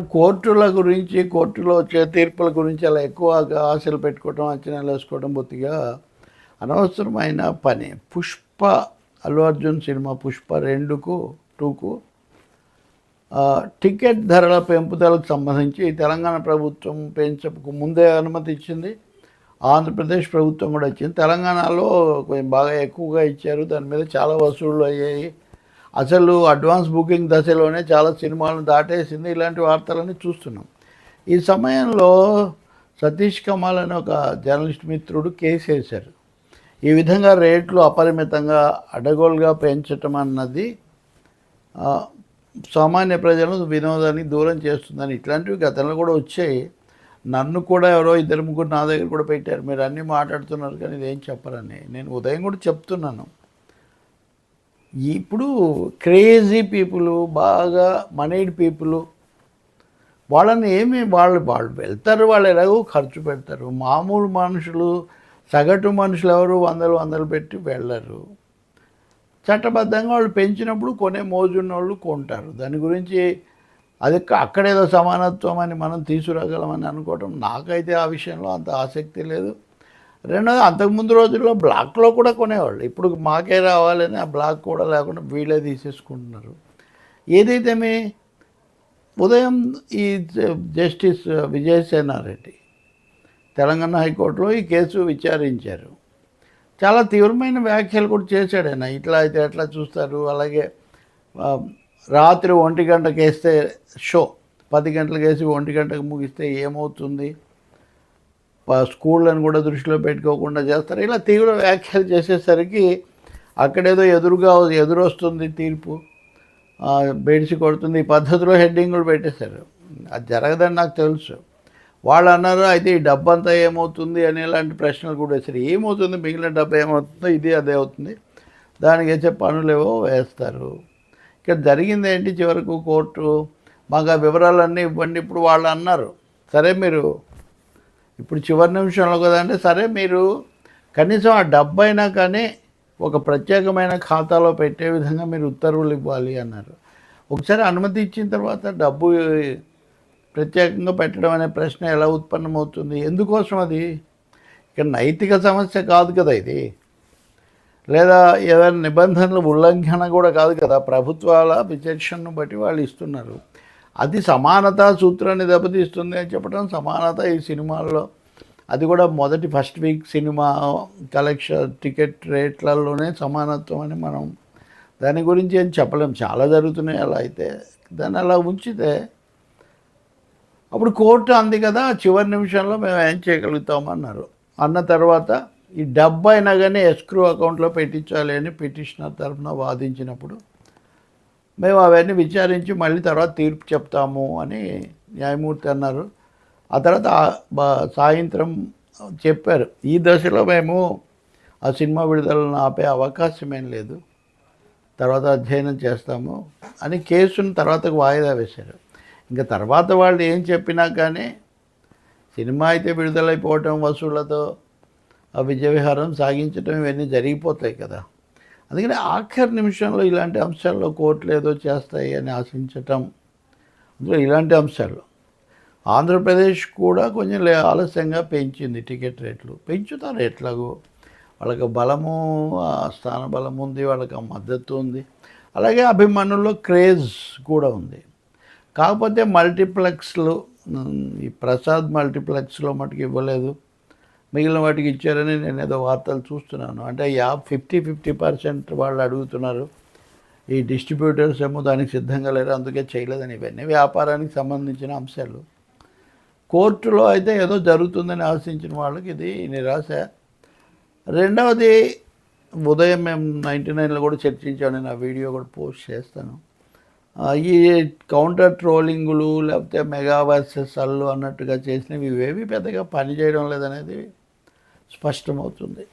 కోర్టుల గురించి కోర్టులో వచ్చే తీర్పుల గురించి అలా ఎక్కువగా ఆశలు పెట్టుకోవడం అంచనాలు వేసుకోవడం బొత్తిగా అనవసరమైన పని. పుష్ప అల్లు అర్జున్ సినిమా పుష్ప రెండుకు టూకు టికెట్ ధరల పెంపుదలకు సంబంధించి తెలంగాణ ప్రభుత్వం పెంచకు ముందే అనుమతి ఇచ్చింది. ఆంధ్రప్రదేశ్ ప్రభుత్వం కూడా ఇచ్చింది. తెలంగాణలో కొంచెం బాగా ఎక్కువగా ఇచ్చారు. దాని మీద చాలా వసూళ్ళు అయ్యాయి. అసలు అడ్వాన్స్ బుకింగ్ దశలోనే చాలా సినిమాలను దాటేసింది. ఇలాంటి వార్తలన్నీ చూస్తున్నాం. ఈ సమయంలో సతీష్ కమాల్ అనే ఒక జర్నలిస్ట్ మిత్రుడు కేసు వేశారు. ఈ విధంగా రేట్లు అపరిమితంగా అడగోలుగా పెంచటం అన్నది సామాన్య ప్రజలను వినోదానికి దూరం చేస్తుందని ఇట్లాంటివి గతంలో కూడా వచ్చాయి. నన్ను కూడా ఎవరో ఇద్దరు ముగ్గురు నా దగ్గర కూడా పెట్టారు. మీరు అన్నీ మాట్లాడుతున్నారు కానీ ఇదేం చెప్పరని. నేను ఉదయం కూడా చెప్తున్నాను. ఇప్పుడు క్రేజీ పీపుల్ బాగా మనీడ్ పీపుల్ వాళ్ళని ఏమి వాళ్ళు వాళ్ళు వెళ్తారు వాళ్ళు ఎలాగో ఖర్చు పెడతారు. మామూలు మనుషులు సగటు మనుషులు ఎవరు వందలు వందలు పెట్టి వెళ్ళరు. చట్టబద్ధంగా వాళ్ళు పెంచినప్పుడు కొనే మోజున్న వాళ్ళు కొంటారు. దాని గురించి అది అక్కడేదో సమానత్వం అని మనం తీసుకురాగలమని అనుకోవటం నాకైతే ఆ విషయంలో అంత ఆసక్తి లేదు. రెండోది అంతకుముందు రోజుల్లో బ్లాక్లో కూడా కొనేవాళ్ళు. ఇప్పుడు మాకే రావాలని ఆ బ్లాక్ కూడా లేకుండా వీళ్ళే తీసేసుకుంటున్నారు. ఏదైతే మీ ఉదయం ఈ జస్టిస్ విజయసేనారెడ్డి తెలంగాణ హైకోర్టులో ఈ కేసు విచారించారు. చాలా తీవ్రమైన వ్యాఖ్యలు కూడా చేశాడు ఆయన. ఇట్లా అయితే ఎట్లా చూస్తారు? అలాగే రాత్రి ఒంటి గంటకు వేస్తే షో పది గంటలకు వేసి ఒంటి గంటకు ముగిస్తే ఏమవుతుంది? స్కూళ్ళని కూడా దృష్టిలో పెట్టుకోకుండా చేస్తారు. ఇలా తీవ్ర వ్యాఖ్యలు చేసేసరికి అక్కడేదో ఎదురుగా ఎదురొస్తుంది తీర్పు. ఆ, కొడుతుంది. ఈ పద్ధతిలో హెడ్డింగులు పెట్టేశారు. అది జరగదని నాకు తెలుసు. వాళ్ళు అన్నారు అయితే ఈ డబ్బంతా ఏమవుతుంది? అని ఇలాంటి ప్రశ్నలు కూడా వేశారు. ఏమవుతుంది? మిగిలిన డబ్బు ఏమవుతుందో? ఇది అదే అవుతుంది. దానికి వేసే పనులేవో వేస్తారు. ఇక్కడ జరిగింది ఏంటి చివరకు కోర్టు? మాకు ఆ వివరాలన్నీ ఇవ్వండి. ఇప్పుడు వాళ్ళు అన్నారు సరే మీరు ఇప్పుడు చివరి నిమిషంలో కదంటే అంటే సరే మీరు కనీసం ఆ డబ్బు అయినా కానీ ఒక ప్రత్యేకమైన ఖాతాలో పెట్టే విధంగా మీరు ఉత్తర్వులు ఇవ్వాలి అన్నారు. ఒకసారి అనుమతి ఇచ్చిన తర్వాత డబ్బు ప్రత్యేకంగా పెట్టడం అనే ప్రశ్న ఎలా ఉత్పన్నమవుతుంది? ఎందుకోసం అది? ఇక నైతిక సమస్య కాదు కదా ఇది. లేదా ఏదైనా నిబంధనల ఉల్లంఘన కూడా కాదు కదా. ప్రభుత్వాల విచక్షణను బట్టి వాళ్ళు ఇస్తున్నారు. అది సమానతా సూత్రాన్ని దెబ్బతీస్తుంది అని చెప్పడం సమానత ఈ సినిమాల్లో. అది కూడా మొదటి first week cinema collection ticket రేట్లలోనే సమానత్వం అని మనం దాని గురించి ఏం చెప్పలేం. చాలా జరుగుతున్నాయి అలా అయితే. దాన్ని అలా ఉంచితే అప్పుడు కోర్టు అంది కదా చివరి నిమిషంలో మేము ఏం చేయగలుగుతామన్నారు అన్న తర్వాత ఈ డబ్బు అయినా కానీ ఎస్క్రూ అకౌంట్లో పెట్టించాలి అని పిటిషనర్ తరఫున వాదించినప్పుడు మేము అవన్నీ విచారించి మళ్ళీ తర్వాత తీర్పు చెప్తాము అని న్యాయమూర్తి అన్నారు. ఆ తర్వాత బా- సాయంత్రం చెప్పారు. ఈ దశలో మేము ఆ సినిమా విడుదలను ఆపే అవకాశం ఏం లేదు. తర్వాత అధ్యయనం చేస్తాము అని కేసును తర్వాతకు వాయిదా వేశారు. ఇంకా తర్వాత వాళ్ళు ఏం చెప్పినా కానీ సినిమా అయితే విడుదలైపోవటం వసూళ్ళతో ఆ విజయ విహారం సాగించడం ఇవన్నీ జరిగిపోతాయి కదా. అందుకని ఆఖరి నిమిషంలో ఇలాంటి అంశాల్లో కోర్టులు ఏదో చేస్తాయి అని ఆశించటం. అందులో ఇలాంటి అంశాలు. ఆంధ్రప్రదేశ్ కూడా కొంచెం లే ఆలస్యంగా పెంచింది టికెట్ రేట్లు. పెంచుతారు ఎట్లాగో. వాళ్ళకి బలము స్థాన బలం ఉంది వాళ్ళకి మద్దతు ఉంది. అలాగే అభిమానుల్లో క్రేజ్ కూడా ఉంది. కాకపోతే మల్టీప్లెక్స్లు ఈ ప్రసాద్ మల్టీప్లెక్స్లో మటుకు ఇవ్వలేదు. మిగిలిన వాటికి ఇచ్చారని నేను ఏదో వార్తలు చూస్తున్నాను. అంటే యా ఫిఫ్టీ ఫిఫ్టీ పర్సెంట్ వాళ్ళు అడుగుతున్నారు ఈ డిస్ట్రిబ్యూటర్స్ ఏమో దానికి సిద్ధంగా లేరు అందుకే చేయలేదని. ఇవన్నీ వ్యాపారానికి సంబంధించిన అంశాలు. కోర్టులో అయితే ఏదో జరుగుతుందని ఆశించిన వాళ్ళకి ఇది నిరాశ. రెండవది ఉదయం మేము నైంటీ నైన్లో కూడా చర్చించాను నేను ఆ వీడియో కూడా పోస్ట్ చేస్తాను. ఈ కౌంటర్ ట్రోలింగులు లేకపోతే మెగా వర్సెస్ అల్లు అన్నట్టుగా చేసినవి ఇవేవి పెద్దగా పనిచేయడం లేదనేది స్పష్టమవుతుంది.